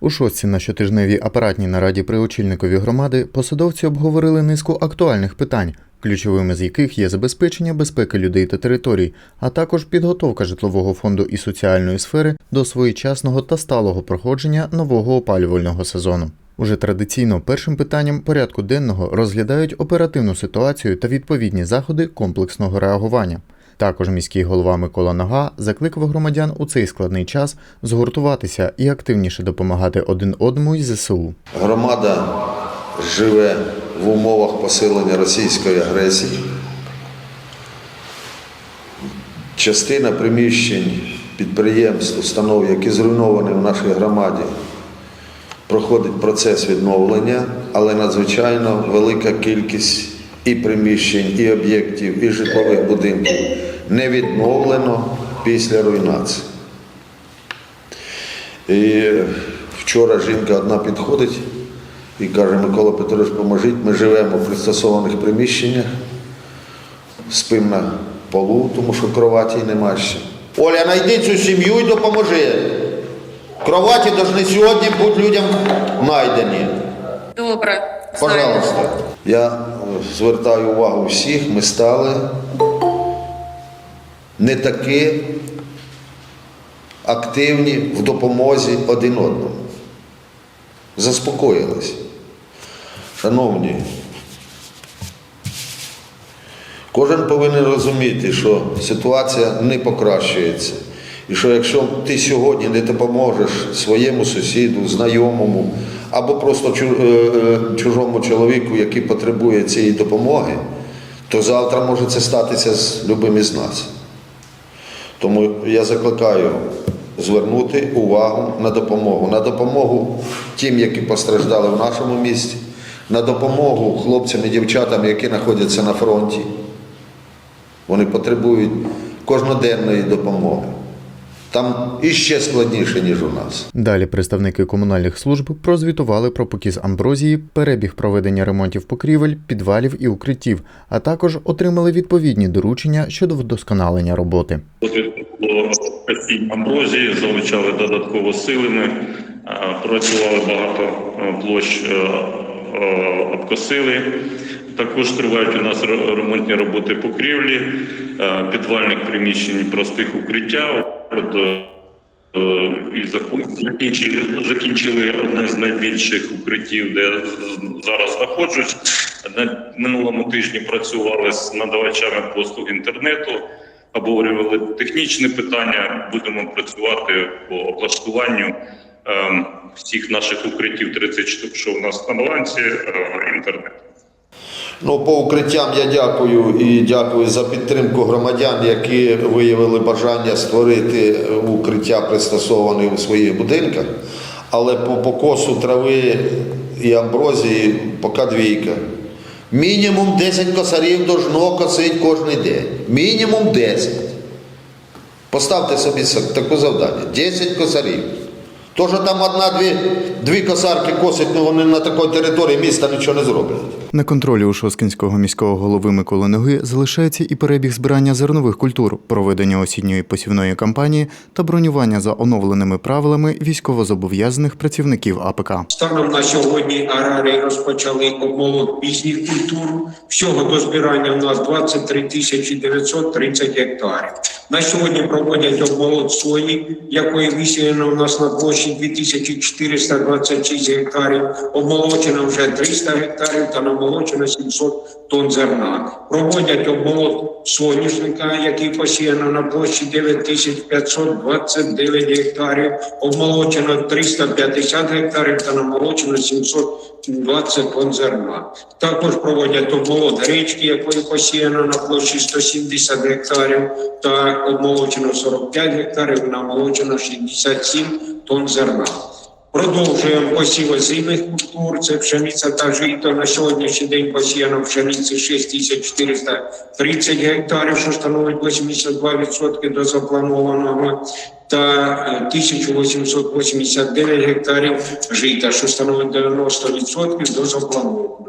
У шостці на щотижневій апаратній нараді при очільникові громади посадовці обговорили низку актуальних питань, ключовими з яких є забезпечення безпеки людей та територій, а також підготовка житлового фонду і соціальної сфери до своєчасного та сталого проходження нового опалювального сезону. Уже традиційно першим питанням порядку денного розглядають оперативну ситуацію та відповідні заходи комплексного реагування. Також міський голова Микола Нога закликав громадян у цей складний час згуртуватися і активніше допомагати один одному із ЗСУ. Громада живе в умовах посилення російської агресії. Частина приміщень підприємств, установ, які зруйновані в нашій громаді, проходить процес відновлення, але надзвичайно велика кількість і приміщень, і об'єктів, і житлових будинків не відновлено після руйнації. І вчора жінка одна підходить і каже, Микола Петрович, поможіть, ми живемо в пристосованих приміщеннях, спимо на полу, тому що кроваті нема ще. Оля, знайди цю сім'ю і допоможи. Кроваті повинні сьогодні бути людям знайдені. Добре. Пожалуйста. Я е, звертаю увагу всіх, ми стали не таки активні в допомозі один одному. Заспокоїлись. Шановні, кожен повинен розуміти, що ситуація не покращується. І що якщо ти сьогодні не допоможеш своєму сусіду, знайомому або просто е, е, чужому чоловіку, який потребує цієї допомоги, то завтра може це статися з любим із нас. Тому я закликаю звернути увагу на допомогу, на допомогу тим, які постраждали в нашому місті, на допомогу хлопцям і дівчатам, які знаходяться на фронті. Вони потребують кожноденної допомоги. Там іще складніше, ніж у нас. Далі представники комунальних служб прозвітували про покіз амброзії, перебіг проведення ремонтів покрівель, підвалів і укриттів, а також отримали відповідні доручення щодо вдосконалення роботи. Було амброзії, залучали додатково силами, е, працювали багато е, площ, е, обкосили. Також тривають у нас ремонтні роботи покрівлі, підвальних приміщень, простих укриття. От, е, і закінчили, закінчили одне з найбільших укриттів, де зараз знаходжусь. На минулому тижні працювали з надавачами послуг інтернету обговорювали технічні питання. Будемо працювати по облаштуванню ем, всіх наших укриттів 30 штук, що у нас на балансі е, інтернет. Ну, по укриттям я дякую і дякую за підтримку громадян, які виявили бажання створити укриття, пристосовані у своїх будинках. Але по покосу трави і амброзії поки двійка. Мінімум 10 косарів должно косити кожен день. Мінімум 10. Поставте собі таке завдання. 10 косарів. То, що там одна-дві дві косарки косять, ну вони на такій території міста нічого не зроблять. На контролі у Шоскінського міського голови Миколи Ноги залишається і перебіг збирання зернових культур, проведення осінньої посівної кампанії та бронювання за оновленими правилами військовозобов'язаних працівників АПК. Станом на сьогодні аграрії розпочали обмолот пізніх культур. Всього до збирання у нас 23 тисячі 930 гектарів. На сьогодні проводять обмолот сої, якої висіяно у нас на площі 2426 гектарів. Обмолочено вже 300 гектарів та намолочено 700 тонн зерна. Проводять обмолот соняшника, який посіяно на площі 9529 гектарів. Обмолочено 350 гектарів та намолочено 720 тонн зерна. Також проводять обмолот гречки, якої посіяно на площі 170 гектарів та обмолочено 45 гектарів, намолочено 67 тонн зерна. Продовжуємо посів озимих культур. Це пшениця та жито. На сьогоднішній день посіяно пшениці 6430 гектарів, що становить 82% до запланованого, та е, 1889 гектарів жита, що становить 90% до запланованого.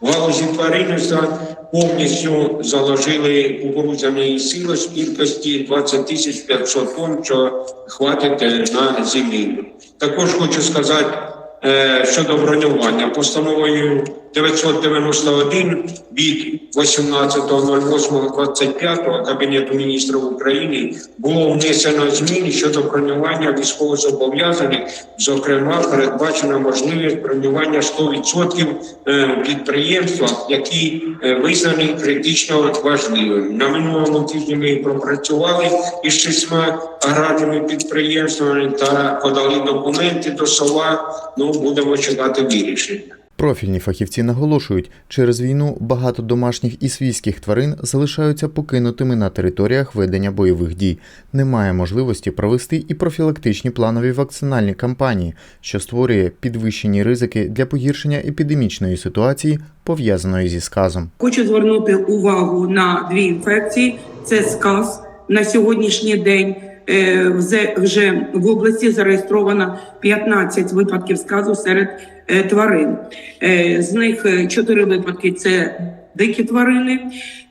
В галузі тваринництва повністю заложили кукурудзяний силос з кількості 20 тисяч 500 тонн, що хватить е, на землі. Також хочу сказати е, щодо бронювання. Постановою 991 від 18.08.25 Кабінету міністрів України було внесено зміни щодо бронювання військовозобов'язаних. Зокрема, передбачена можливість бронювання 100% е, підприємства, які е, визнані критично важливими. На минулому тижні ми пропрацювали із шістьма аграрними підприємствами та подали документи до СОВА. Ну будемо чекати вирішення. Профільні фахівці наголошують, через війну багато домашніх і свійських тварин залишаються покинутими на територіях ведення бойових дій. Немає можливості провести і профілактичні планові вакцинальні кампанії, що створює підвищені ризики для погіршення епідемічної ситуації, пов'язаної зі сказом. Хочу звернути увагу на дві інфекції: це сказ на сьогоднішній день. Е, Вже в області зареєстровано 15 випадків сказу серед е, тварин. Е, З них 4 випадки це дикі тварини,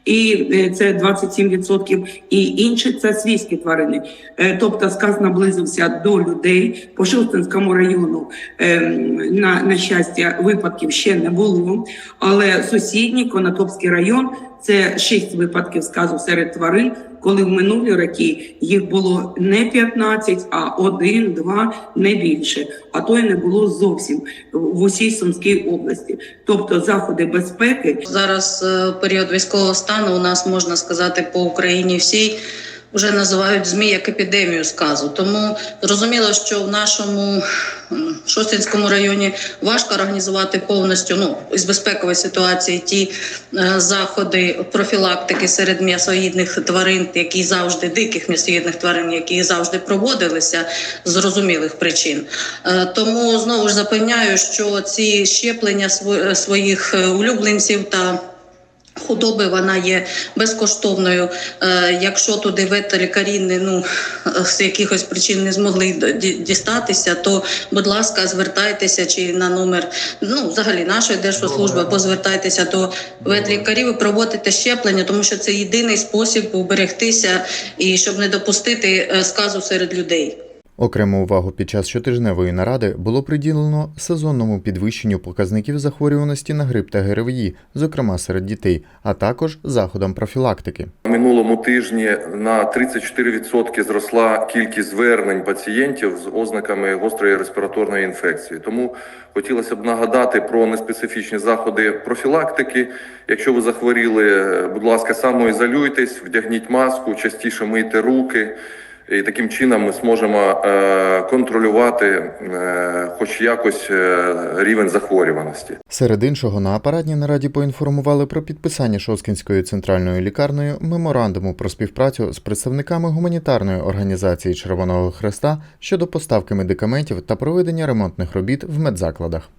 і це 27%, і інші це свійські тварини. Тобто сказ наблизився до людей по Шостинському району. На, на щастя, випадків ще не було. Але сусідній Конотопський район це 6 випадків сказу серед тварин, коли в минулі роки їх було не 15, а 1, 2, не більше. А то й не було зовсім в усій Сумській області. Тобто заходи безпеки Зараз е, період військового стану у нас можна сказати по Україні всій вже називають змі як епідемію сказу. Тому зрозуміло, що в нашому м, Шостинському районі важко організувати повністю ну із безпекової ситуації ті е, заходи профілактики серед м'ясоїдних тварин, які завжди диких м'ясоїдних тварин, які завжди проводилися з зрозумілих причин. Е, Тому знову ж запевняю, що ці щеплення своїх е, улюбленців та Худоби вона є безкоштовною. Е, якщо туди ветлікарі не ну е, з якихось причин не змогли дістатися, то будь ласка, звертайтеся чи на номер ну взагалі нашої держслужби, або звертайтеся до ветлікарів і проводите щеплення, тому що це єдиний спосіб уберегтися і щоб не допустити е, сказу серед людей. Окрему увагу під час щотижневої наради було приділено сезонному підвищенню показників захворюваності на грип та ГРВІ, зокрема серед дітей, а також заходам профілактики. Минулому тижні на 34% зросла кількість звернень пацієнтів з ознаками гострої респіраторної інфекції. Тому хотілося б нагадати про неспецифічні заходи профілактики. Якщо ви захворіли, будь ласка, самоізолюйтесь, вдягніть маску, частіше мийте руки. І таким чином ми зможемо е, контролювати е, хоч якось е, рівень захворюваності. Серед іншого, на апаратній нараді поінформували про підписання Шоскінською центральною лікарнею меморандуму про співпрацю з представниками гуманітарної організації Червоного Хреста щодо поставки медикаментів та проведення ремонтних робіт в медзакладах.